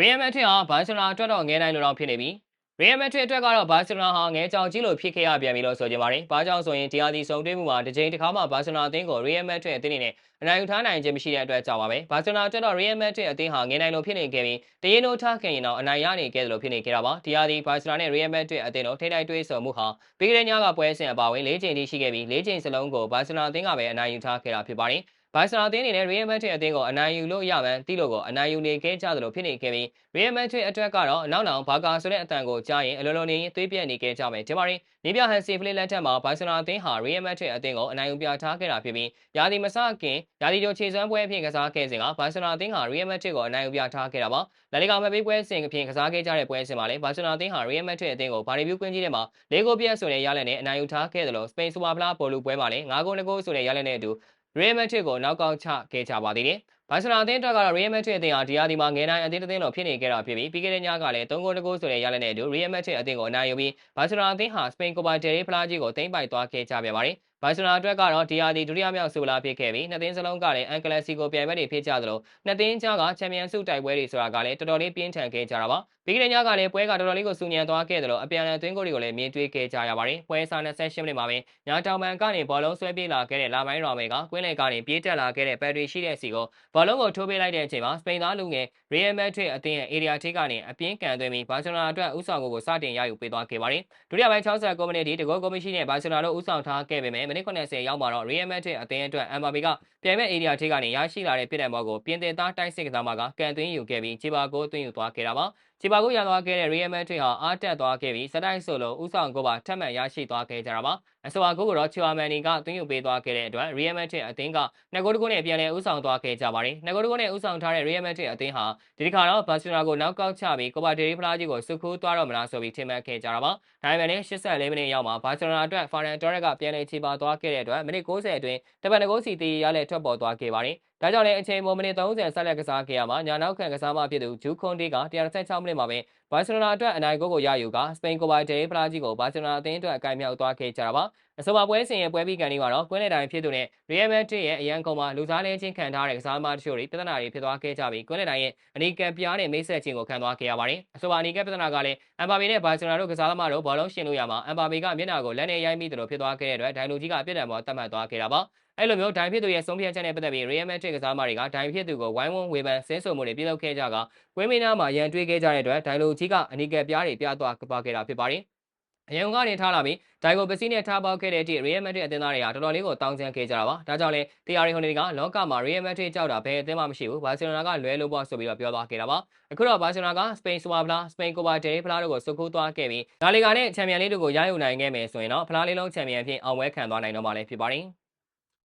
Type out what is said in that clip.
ရီယယ်မက်ဒရစ်ဟာဘာစီလိုနာအတွက်တော့ငဲနိုင်လို့တော့ဖြစ်နေပြီရီယယ်မက်ဒရစ်အတွက်ကတော့ဘာစီလိုနာဟာငဲကြောင်ကြီးလို့ဖြစ်ခဲ့ရပြန်ပြီလို့ဆိုကြပါတယ်။ဘာကြောင့်ဆိုရင်ဒီဟာဒီစုံတွဲမှုမှာတစ်ချိန်တစ်ခါမှဘာစီလိုနာအသင်းကိုရီယယ်မက်ဒရစ်အသင်းနဲ့အနိုင်ယူထားနိုင်ခြင်းမရှိတဲ့အတွက်ကြောင့်ပါပဲ။ဘာစီလိုနာအတွက်တော့ရီယယ်မက်ဒရစ်အသင်းဟာငဲနိုင်လို့ဖြစ်နေခဲ့ပြီးတရင်တို့ထားခင်ရင်တော့အနိုင်ရနေခဲ့တယ်လို့ဖြစ်နေခဲ့တာပါ။ဒီဟာဒီဘာစီလိုနာနဲ့ရီယယ်မက်ဒရစ်အသင်းတို့ထိတိုက်တွေးဆုံမှုဟာပြီးခဲ့တဲ့ညကပွဲစဉ်အပါအဝင်၄ချိန်ထိရှိခဲ့ပြီး၄ချိန်စလုံးကိုဘာစီလိုနာအသင်းကပဲအနိုင်ယူထားခဲ့တာဖြစ်ပါတယ်။ ဘိုင်ဆနာအသင်းအနေနဲ့ Real Madrid အသင်းကိုအနိုင်ယူလို့ရမှန်းသိလို့ကိုအနိုင်ယူနေခဲ့ကြသလိုဖြစ်နေခဲ့ပြီး Real Madrid အတွက်ကတော့အနောက်နောင်ဘာကာဆိုတဲ့အတန်ကိုကြားရင်အလိုလိုနေသွေးပြက်နေခဲ့ကြမယ်ဒီမှာရင်နေပြဟန်စီဖလစ်လက်ထက်မှာဘိုင်ဆနာအသင်းဟာ Real Madrid အသင်းကိုအနိုင်ယူပြထားခဲ့တာဖြစ်ပြီးယာဒီမစခင်ယာဒီကျော်ခြေစွမ်းပွဲအဖြစ်ကစားခဲ့စဉ်ကဘိုင်ဆနာအသင်းဟာ Real Madrid ကိုအနိုင်ယူပြထားခဲ့တာပါလာလီဂါမပေးပွဲစဉ်အဖြစ်ကစားခဲ့ကြတဲ့ပွဲစဉ်မှာလည်းဘာစီလိုနာအသင်းဟာ Real Madrid အသင်းကိုဘာရီဗျူးကွင်းကြီးထဲမှာ၄ဂိုးပြတ်ဆိုတဲ့ရလဒ်နဲ့အနိုင်ယူထားခဲ့တယ်လို့စပိန်စူပါဖလားပေါ်လူပွဲမှာလည်း၅ဂိုး၂ဂိုးဆိုတဲ့ရလဒ်နဲ့အတူ Real Madrid ကိုနောက်ကောက်ချခဲ့ကြပါသေးတယ်။ဘာစီလိုနာအသင်းအတွက်ကတော့ Real Madrid အသင်းဟာဒီယာဒီမှာငယ်နိုင်အသင်းတစ်သင်းလိုဖြစ်နေကြတာဖြစ်ပြီးပြီးခဲ့တဲ့ညကလည်း၃ဂိုးတဂိုးဆိုတဲ့ရလဒ်နဲ့အတူ Real Madrid အသင်းကိုအနိုင်ယူပြီးဘာစီလိုနာအသင်းဟာစပိန်ကိုပါတယ်ရီဖလားကြီးကိုသိမ်းပိုက်သွားခဲ့ကြပြန်ပါတယ်။ဘာစီလိုနာအတွက်ကတော့ဒီယာဒီဒုတိယမြောက်ဆူလာဖြစ်ခဲ့ပြီးနှစ်သင်းစလုံးကလည်းအန်ကလစီကိုပြိုင်ပွဲတွေဖြစ်ကြသလိုနှစ်သင်းကြားကချန်ပီယံဆုတိုက်ပွဲတွေဆိုတာကလည်းတော်တော်လေးပြင်းထန်ခဲ့ကြတာပါ။ ပြီးခဲ့တဲ့ညကလည်းပွဲကတော်တော်လေးကိုစူညံသွားခဲ့တယ်လို့အပြန်အလှန်သွင်းကိုတွေကိုလည်းမြင်တွေ့ခဲ့ကြရပါတယ်။ပွဲစား28မိနစ်မှာပဲညာတောင်ပန်ကနေဘောလုံးဆွဲပြေးလာခဲ့တဲ့လာမိုင်းရော်မဲကကွင်းလယ်ကနေပြေးတက်လာခဲ့တဲ့ဘက်ထရီရှိတဲ့စီကိုဘောလုံးကိုထိုးပေးလိုက်တဲ့အချိန်မှာစပိန်သားလူငယ် Real Madrid အသင်းရဲ့ area ထိကနေအပြင်းကန်သွင်းပြီးဘာစီလိုနာအတွက်ဥဆောင်ကိုစတင်ရယူပေးသွားခဲ့ပါတယ်။ဒုတိယပိုင်း69မိနစ်ထိတကောကောမရှိနဲ့ဘာစီလိုနာတို့ဥဆောင်ထားခဲ့ပေမဲ့မိနစ်80ရောက်မှာတော့ Real Madrid အသင်းအတွက်အမ်ဘာဘီကပြိုင်မဲ့ area ထိကနေရရှိလာတဲ့ပြစ်ဒဏ်ဘောကိုပြင်သစ်သားတိုက်စစ်ကစားမကကန်သွင်းယူခဲ့ပြီးခြေပါကိုသွင်းယူသွားခဲ့တာပါ။ ချီပါကိုရသွားခဲ့တဲ့ Real Madrid ဟာအားတက်သွားခဲ့ပြီးစတိုက်ဆိုလိုဥဆောင်ကိုပါထပ်မံရရှိသွားခဲ့ကြတာပါအဆိုပါကိုကတော့ချီဝါမန်နီကသွင်းယူပေးသွားခဲ့တဲ့အတွက် Real Madrid အသင်းကနှစ်ဂိုးတကူနဲ့ပြန်လည်ဥဆောင်သွားခဲ့ကြပါတယ်နှစ်ဂိုးတကူနဲ့ဥဆောင်ထားတဲ့ Real Madrid အသင်းဟာဒီတစ်ခါတော့ Barcelona ကိုနောက်ကောက်ချပြီး Copa del Rey ဖလားကြီးကိုစုခူးသွားတော့မလားဆိုပြီးထင်မှတ်ခဲ့ကြတာပါဒါပေမဲ့လည်း84မိနစ်ရောက်မှာ Barcelona အတွက် Ferran Torres ကပြန်လည်ချီပါသွားခဲ့တဲ့အတွက်မိနစ်90အတွင်းတပတ်တကူစီတီးရလဲထွက်ပေါ်သွားခဲ့ပါတယ် ဒါကြောင့်လည်းအချိန်ပေါ်မိနစ်30ဆက်လက်ကစားခဲ့ရမှာညာနောက်ခံကစားမဖြစ်သူဂျူးခွန်ဒီက116မိနစ်မှာပဲဘာစီလိုနာအတွက်အနိုင်ဂိုးကိုရယူကစပိန်ကိုပါဒေးဖလားကြီးကိုဘာစီလိုနာအသင်းအတွက်အကင်မြောက်သွားခဲ့ကြတာပါ အဆိုပါပွဲစဉ်ရဲ့ပွဲပြီးကန်ဒီမှာတော့ကွင်းလေတိုင်းဖြစ်သူနဲ့ Real Madrid ရဲ့အရန်ကုံမှာလူစားလဲချင်းခံထားတဲ့ကစားမတချို့တွေပြဿနာတွေဖြစ်သွားခဲ့ကြပြီးကွင်းလေတိုင်းရဲ့အနီကပ်ပြားနဲ့မိတ်ဆက်ခြင်းကိုခံသွားခဲ့ရပါတယ်အဆိုပါအနီကပ်ပြဿနာကလည်းအမ်ဘာဘီနဲ့ဘာစီလိုနာတို့ကစားသမားတို့ဘောလုံးရှင်လို့ရမှာအမ်ဘာဘီကမျက်နှာကိုလက်နဲ့ရိုက်မိတယ်လို့ဖြစ်သွားခဲ့တဲ့အတွက်ဒိုင်လူကြီးကအပြစ်ဒဏ်ပေါ်တတ်မှတ်သွားခဲ့တာပါအဲ့လိုမျိုးဒိုင်ဖြစ်သူရဲ့ဆုံးဖြတ်ချက်နဲ့ပတ်သက်ပြီး Real Madrid ကစားမတွေကဒိုင်ဖြစ်သူကိုဝိုင်းဝန်းဝေဖန်ဆဲဆိုမှုတွေပြုလုပ်ခဲ့ကြကကွင်းမင်းနာမှာရန်တွေးခဲ့ကြတဲ့အတွက်ဒိုင်လိုကြီးကအနီကပြားတွေပြသွားပါခဲ့တာဖြစ်ပါတယ်။ အယုံကနေထားလာပြီးဒိုင်ကိုပစီနဲ့ထားပေါက်ခဲ့တဲ့အထိ Real Madrid အသင်းသားတွေကတော်တော်လေးကိုတောင်းကျမ်းခဲ့ကြတာပါ။ဒါကြောင့်လေတရားရီဟိုနေကလောကမှာ Real Madrid ကြောက်တာဘယ်အသင်းမှမရှိဘူး။ဘာစီလိုနာကလွဲလို့ပေါ့ဆိုပြီးတော့ပြောသွားခဲ့တာပါ။အခုတော့ဘာစီလိုနာကစပိန်ဆူပါဖလားစပိန်ကိုပါဒယ်ဖလားတို့ကိုစုခိုးသွားခဲ့ပြီးဒါလီဂါနဲ့ချန်ပီယံလိတို့ကိုရယူနိုင်ခဲ့မယ်ဆိုရင်တော့ဖလားလေးလုံးချန်ပီယံဖြစ်အောင်ပွဲခံသွားနိုင်တော့မှာလည်းဖြစ်ပါတယ်။